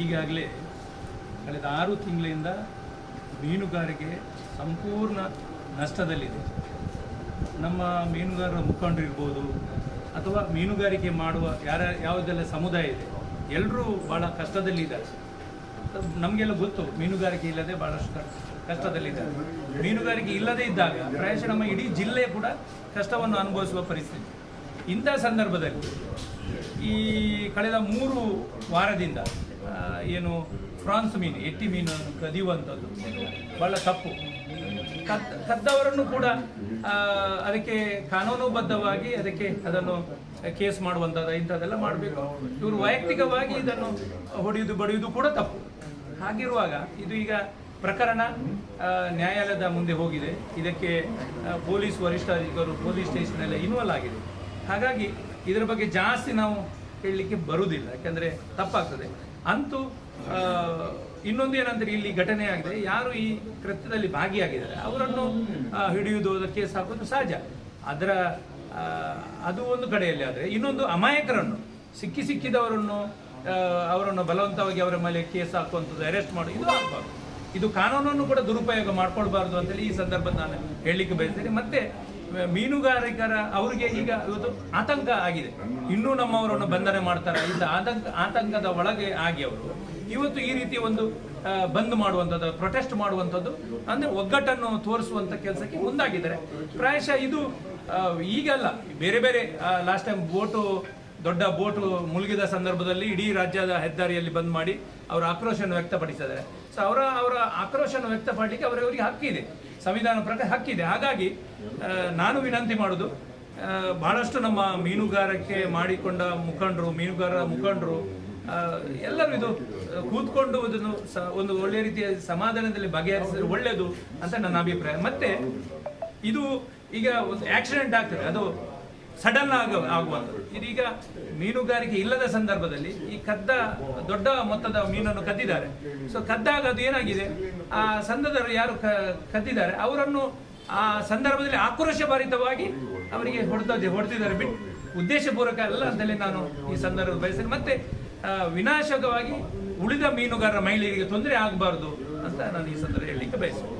ಈಗಾಗಲೇ ಕಳೆದ ಆರು ತಿಂಗಳಿಂದ ಮೀನುಗಾರಿಕೆ ಸಂಪೂರ್ಣ ನಷ್ಟದಲ್ಲಿದೆ. ನಮ್ಮ ಮೀನುಗಾರರ ಮುಖಂಡರು ಇರ್ಬೋದು ಅಥವಾ ಮೀನುಗಾರಿಕೆ ಮಾಡುವ ಯಾರ, ಯಾವುದೆಲ್ಲ ಸಮುದಾಯ ಇದೆ ಎಲ್ಲರೂ ಭಾಳ ಕಷ್ಟದಲ್ಲಿದ್ದಾರೆ. ನಮಗೆಲ್ಲ ಗೊತ್ತು, ಮೀನುಗಾರಿಕೆ ಇಲ್ಲದೆ ಭಾಳಷ್ಟು ಕಷ್ಟದಲ್ಲಿದ್ದಾರೆ. ಮೀನುಗಾರಿಕೆ ಇಲ್ಲದೇ ಇದ್ದಾಗ, ಪ್ರಾಯಶಃ ನಮ್ಮ ಇಡೀ ಜಿಲ್ಲೆ ಕೂಡ ಕಷ್ಟವನ್ನು ಅನುಭವಿಸುವ ಪರಿಸ್ಥಿತಿ. ಇಂಥ ಸಂದರ್ಭದಲ್ಲಿ ಈ ಕಳೆದ ಮೂರು ವಾರದಿಂದ ಏನು ಫ್ರಾನ್ಸ್ ಮೀನು, ಎಟ್ಟಿ ಮೀನು ಕದಿಯುವಂಥದ್ದು ಬಹಳ ತಪ್ಪು. ಕದ್ ಕದ್ದವರನ್ನು ಕೂಡ ಅದಕ್ಕೆ ಕಾನೂನುಬದ್ಧವಾಗಿ ಅದಕ್ಕೆ ಅದನ್ನು ಕೇಸ್ ಮಾಡುವಂಥದ್ದು, ಇಂಥದ್ದೆಲ್ಲ ಮಾಡಬೇಕು. ಇವರು ವೈಯಕ್ತಿಕವಾಗಿ ಇದನ್ನು ಹೊಡೆಯುವುದು ಬಡಿಯುವುದು ಕೂಡ ತಪ್ಪು. ಹಾಗಿರುವಾಗ ಇದು ಈಗ ಪ್ರಕರಣ ನ್ಯಾಯಾಲಯದ ಮುಂದೆ ಹೋಗಿದೆ. ಇದಕ್ಕೆ ಪೊಲೀಸ್ ವರಿಷ್ಠಾಧಿಕಾರಿ ಪೊಲೀಸ್ ಸ್ಟೇಷನ್ ಎಲ್ಲ ಇನ್ವಾಲ್ವ್ ಆಗಿದೆ. ಹಾಗಾಗಿ ಇದರ ಬಗ್ಗೆ ಜಾಸ್ತಿ ನಾವು ಹೇಳಲಿಕ್ಕೆ ಬರುವುದಿಲ್ಲ, ಯಾಕಂದರೆ ತಪ್ಪಾಗ್ತದೆ. ಅಂತೂ ಇನ್ನೊಂದು ಏನಂದ್ರೆ ಇಲ್ಲಿ ಘಟನೆ ಆಗಿದೆ. ಯಾರು ಈ ಕೃತ್ಯದಲ್ಲಿ ಭಾಗಿಯಾಗಿದ್ದಾರೆ, ಅವರನ್ನು ಹಿಡಿಯುವುದು ಕೇಸ್ ಹಾಕೋದು ಸಹಜ. ಅದರ ಅದು ಒಂದು ಕಡೆಯಲ್ಲಿ ಆದರೆ, ಇನ್ನೊಂದು ಅಮಾಯಕರನ್ನು, ಸಿಕ್ಕಿ ಸಿಕ್ಕಿದವರನ್ನು ಅವರನ್ನು ಬಲವಂತವಾಗಿ ಅವರ ಮೇಲೆ ಕೇಸ್ ಹಾಕುವಂಥದ್ದು, ಅರೆಸ್ಟ್ ಮಾಡೋದು ಇದು ಆಗಬಾರ್ದು. ಇದು ಕಾನೂನನ್ನು ಕೂಡ ದುರುಪಯೋಗ ಮಾಡ್ಕೊಳ್ಬಾರ್ದು ಅಂತೇಳಿ ಈ ಸಂದರ್ಭ ನಾನು ಹೇಳಲಿಕ್ಕೆ ಬಯಸ್ತೇನೆ. ಮತ್ತೆ ಮೀನುಗಾರಿಕರ ಅವರಿಗೆ ಈಗ ಇವತ್ತು ಆತಂಕ ಆಗಿದೆ. ಇನ್ನೂ ನಮ್ಮವರನ್ನು ಬಂಧನೆ ಮಾಡ್ತಾರೆ. ಇಂಥ ಆತಂಕ, ಆತಂಕದ ಒಳಗೆ ಆಗಿ ಅವರು ಇವತ್ತು ಈ ರೀತಿ ಒಂದು ಬಂದ್ ಮಾಡುವಂಥದ್ದು ಪ್ರೊಟೆಸ್ಟ್ ಮಾಡುವಂಥದ್ದು, ಅಂದ್ರೆ ಒಗ್ಗಟ್ಟನ್ನು ತೋರಿಸುವಂಥ ಕೆಲಸಕ್ಕೆ ಮುಂದಾಗಿದ್ದಾರೆ. ಪ್ರಾಯಶಃ ಇದು ಈಗಲ್ಲ, ಬೇರೆ ಬೇರೆ ಲಾಸ್ಟ್ ಟೈಮ್ ಬೋಟು ದೊಡ್ಡ ಬೋಟು ಮುಳುಗಿದ ಸಂದರ್ಭದಲ್ಲಿ ಇಡೀ ರಾಜ್ಯದ ಹೆದ್ದಾರಿಯಲ್ಲಿ ಬಂದ್ ಮಾಡಿ ಅವರ ಆಕ್ರೋಶವನ್ನು ವ್ಯಕ್ತಪಡಿಸಿದ್ದಾರೆ. ಸೊ ಅವರ ಅವರ ಆಕ್ರೋಶವನ್ನು ವ್ಯಕ್ತಪಡಲಿಕ್ಕೆ ಅವರವರಿಗೆ ಹಕ್ಕಿದೆ ಸಂವಿಧಾನ ಪ್ರಕಾರ ಹಕ್ಕಿದೆ ಹಾಗಾಗಿ ನಾನು ವಿನಂತಿ ಮಾಡೋದು ಆ, ಬಹಳಷ್ಟು ನಮ್ಮ ಮೀನುಗಾರಿಕೆ ಮಾಡಿಕೊಂಡ ಮುಖಂಡರು ಮೀನುಗಾರರ ಮುಖಂಡರು ಎಲ್ಲರೂ ಇದು ಕೂತ್ಕೊಂಡು ಇದನ್ನು ಒಂದು ಒಳ್ಳೆಯ ರೀತಿಯ ಸಮಾಧಾನದಲ್ಲಿ ಬಗೆಹರಿಸಿದ್ರೆ ಒಳ್ಳೆಯದು ಅಂತ ನನ್ನ ಅಭಿಪ್ರಾಯ. ಮತ್ತೆ ಇದು ಈಗ ಒಂದು ಆಕ್ಸಿಡೆಂಟ್ ಆಗ್ತದೆ. ಅದು ಸಡನ್ ಆಗ ಆಗುವಂಥದ್ದು. ಇದೀಗ ಮೀನುಗಾರಿಕೆ ಇಲ್ಲದ ಸಂದರ್ಭದಲ್ಲಿ ಈ ಕದ್ದ, ದೊಡ್ಡ ಮೊತ್ತದ ಮೀನನ್ನು ಕದ್ದಿದ್ದಾರೆ. ಸೊ ಕದ್ದಾಗ ಅದು ಏನಾಗಿದೆ? ಆ ಸಂದದರು ಯಾರು ಕದ್ದಿದ್ದಾರೆ? ಅವರನ್ನು ಆ ಸಂದರ್ಭದಲ್ಲಿ ಆಕ್ರೋಶಭರಿತವಾಗಿ ಅವರಿಗೆ ಹೊಡೆದ, ಹೊಡೆದಿದ್ದಾರೆ. ಬಿಟ್ಟು ಉದ್ದೇಶಪೂರ್ವಕ ಅಲ್ಲ ಅಂತಲೇ ನಾನು ಈ ಸಂದರ್ಭ ಬಯಸ್ತೇನೆ. ಮತ್ತೆ ವಿನಾಶಕವಾಗಿ ಉಳಿದ ಮೀನುಗಾರರ ಮಹಿಳೆಯರಿಗೆ ತೊಂದರೆ ಆಗಬಾರ್ದು ಅಂತ ನಾನು ಈ ಸಂದರ್ಭ ಹೇಳಲಿಕ್ಕೆ ಬಯಸ್ತೇನೆ.